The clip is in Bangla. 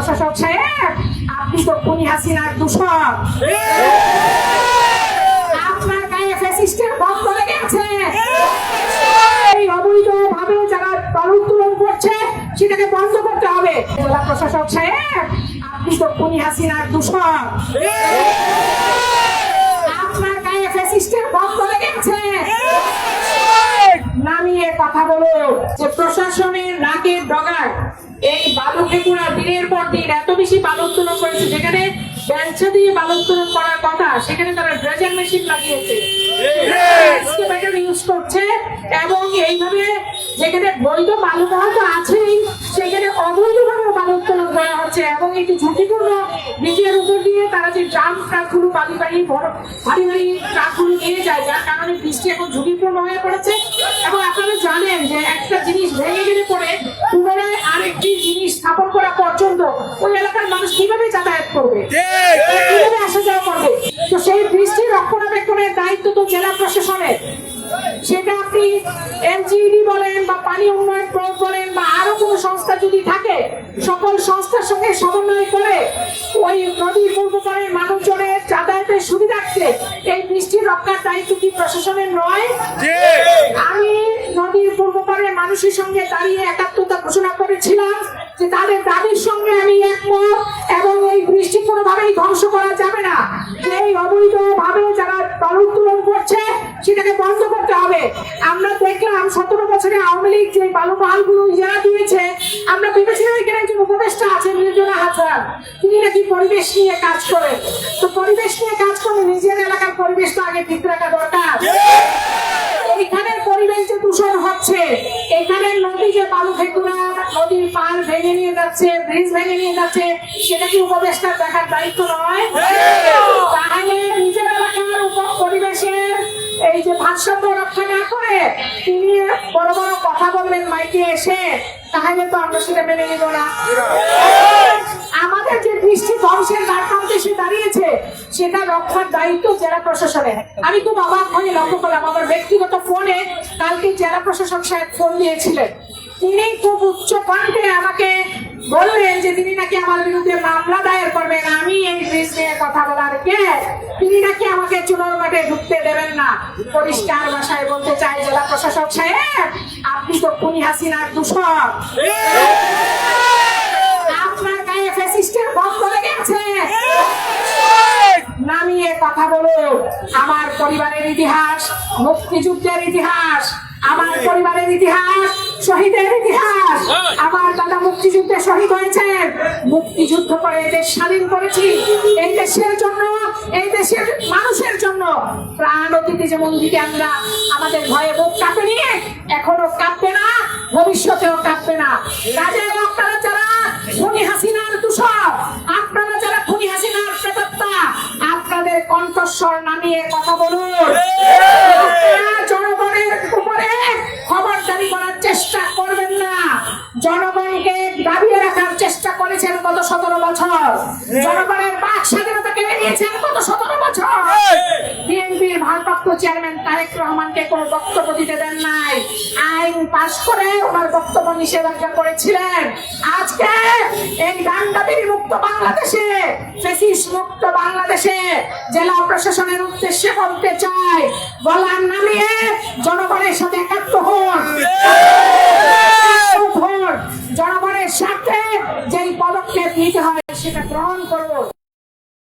প্রশাসক সাহেব, আপনি তো খুনি হাসিনার দূষক। আপনার গায়ে ফ্যাসিস্টের বন্ধ লেগে আছে। এই অবৈধ ভাবে যারা দল উত্তোলন করছে, সেটাকে বন্ধ করতে হবে। জেলা প্রশাসক সাহেব, আপনি তো খুনি হাসিনার দূষক। আপনার গায়ে ফ্যাসিস্টের বন্ধ লেগে আছে। নামিয়ে কথা বলো যে প্রশাসনের নাকের ডগায় এই বালক ঠেকুরা দিনের পর দিন এত বেশি বালক উত্তোলন করেছে, যেখানে বেঞ্চা দিয়ে বালক উত্তোলন করার কথা, সেখানে তারা ড্রেজার মেশিন লাগিয়েছে। ইউজ করছে এবং এইভাবে যেখানে বৈধ বালু দেওয়া তো আছেই সেখানে অবৈধভাবে বালু উত্তোলন করা হচ্ছে এবং এটি ঝুঁকিপূর্ণ। ব্রিজের উপর দিয়ে তারা যে ড্রাম ট্রাকগুলো বালি বাড়ি বড় ভারী ভারী ট্রাকগুলো নিয়ে যায় যার কারণে বৃষ্টি এখন ঝুঁকিপূর্ণ হয়ে পড়েছে। এবং আপনারা জানেন যে একটা জিনিস ভেঙে গেলে পরে পুনরায় আরেকটি জিনিস স্থাপন করা পর্যন্ত ওই এলাকার মানুষ কীভাবে যাতায়াত করবে? কীভাবে আসা যাওয়া করবে? তো সেই বৃষ্টি রক্ষণাবেক্ষণের দায়িত্ব তো জেলা প্রশাসনের। সেটা আপনি এমজিডি বলেন বা পানি উন্নয়ন বোর্ড বলেন বা আরও কোনো সংস্থা যদি থাকে সকল সংস্থার সঙ্গে সমন্বয় করে ওই নদীর পূর্ব পাড়ের মানুষজনের যাতায়াতের সুবিধার্থে এই বৃষ্টি রক্ষার দায়িত্ব কি প্রশাসনের নয়? আমি নদীর পূর্ব পাড়ের মানুষের সঙ্গে দাঁড়িয়ে একাত্মতা ঘোষণা করেছিলাম যে তাদের দাবির সঙ্গে আমি একমত এবং এই বৃষ্টি কোনোভাবেই ধ্বংস করা যাবে না। এই অবৈধ ভাবে যারা দল উত্তোলন করছে সেটাকে বন্ধ করতে হবে। আমরা দেখলাম সতেরো বছরে আওয়ামী লীগ যে বালু পাহাড়গুলো ইজারা দিয়েছে আমরা ভেবেছিলাম এখানে একজন উপদেষ্টা আছে নির্জনা হাসান। তিনি নাকি পরিবেশ নিয়ে কাজ করেন তো পরিবেশ নিয়ে কাজ করলে নিজের এলাকার পরিবেশটা আগে ঠিক রাখা দরকার। এখানের পরিবেশ যে দূষণ হচ্ছে এখানের নদী যে বালু ফেকুরা নদীর পাল ভেঙে নিয়ে যাচ্ছে, ব্রিজ ভেঙে নিয়ে যাচ্ছে, সেটা কি উপদেষ্টার দেখার দায়িত্ব নয়? তাহলে নিজের এলাকার পরিবেশের এই যে ভারসাম্য রক্ষা না করে তিনি বড় বড় কথা বললেন মাইকে এসে, তাহলে তো আমরা সেটা মেনে নিব না। আমাদের যে বৃষ্টি ধ্বংসের দ্বার প্রান্তে এসে দাঁড়িয়েছে, সেটা রক্ষার দায়িত্ব জেলা প্রশাসনের। আমি খুব অবাক হয়ে লক্ষ্য করলাম, আমার ব্যক্তিগত ফোনে কালকে জেলা প্রশাসক সাহেব ফোন দিয়েছিলেন। তিনি খুব উচ্চ কণ্ঠে আমাকে বললেন যে, তিনি নাকি আমার বিরুদ্ধে মামলা দায়ের করবেন, আমি এই ব্রিজ নিয়ে কথা বলার কে? তিনি নাকি আমাকে চুনোর মাঠে ঢুকতে দেবেন না। পরিষ্কার ভাষায় বলতে চাই জেলা প্রশাসক সাহেব, আপনি তো খুনি হাসিনার দূষক আপনার গায়ে ফ্যাসিস্টের বন্ধ লেগে আছে নামিয়ে কথা বলো। আমার পরিবারের ইতিহাস মুক্তিযুদ্ধের ইতিহাস আমার পরিবারের ইতিহাস শহীদের ইতিহাস। আমার দাদা মুক্তিযুদ্ধে শহীদ হয়েছেন। মুক্তিযুদ্ধ করে এই দেশ স্বাধীন করেছি। এই দেশের জন্য এই দেশের মানুষের জন্য প্রাণ অতিথি যেমন দিকে আমরা আমাদের ভয়ে বুক কাঁপে নিয়ে এখনও কাঁপবে না ভবিষ্যতেও কাঁপবে না। কাজে আপনারা যারা খুনি হাসিনার দূষক আপনারা যারা খুনি হাসিনার প্রেতাত্মা আপনাদের কণ্ঠস্বর নামিয়ে কথা বলুন। জনগণের উপরে খবরদারি করার চেষ্টা করবেন না। জনগণকে দাবিয়ে রাখার চেষ্টা করেছেন গত সতেরো বছর। জনগণের বাক স্বাধীনতা কেড়ে নিয়েছেন বিএনপির ভারপ্রাপ্ত চেয়ারম্যান তারেক রহমানকে কোনো বক্তব্য দিতে দেন নাই। আইন পাশ করে ওনার বক্তব্য নিষেধাজ্ঞা করেছিলেন। আজকে এই গান্ডাবির মুক্ত বাংলাদেশে, ফেসিস মুক্ত বাংলাদেশে জেলা প্রশাসনের উদ্দেশ্যে বলতে চাই, বলার নামিয়ে জনগণের সাথে একাত্ম হন।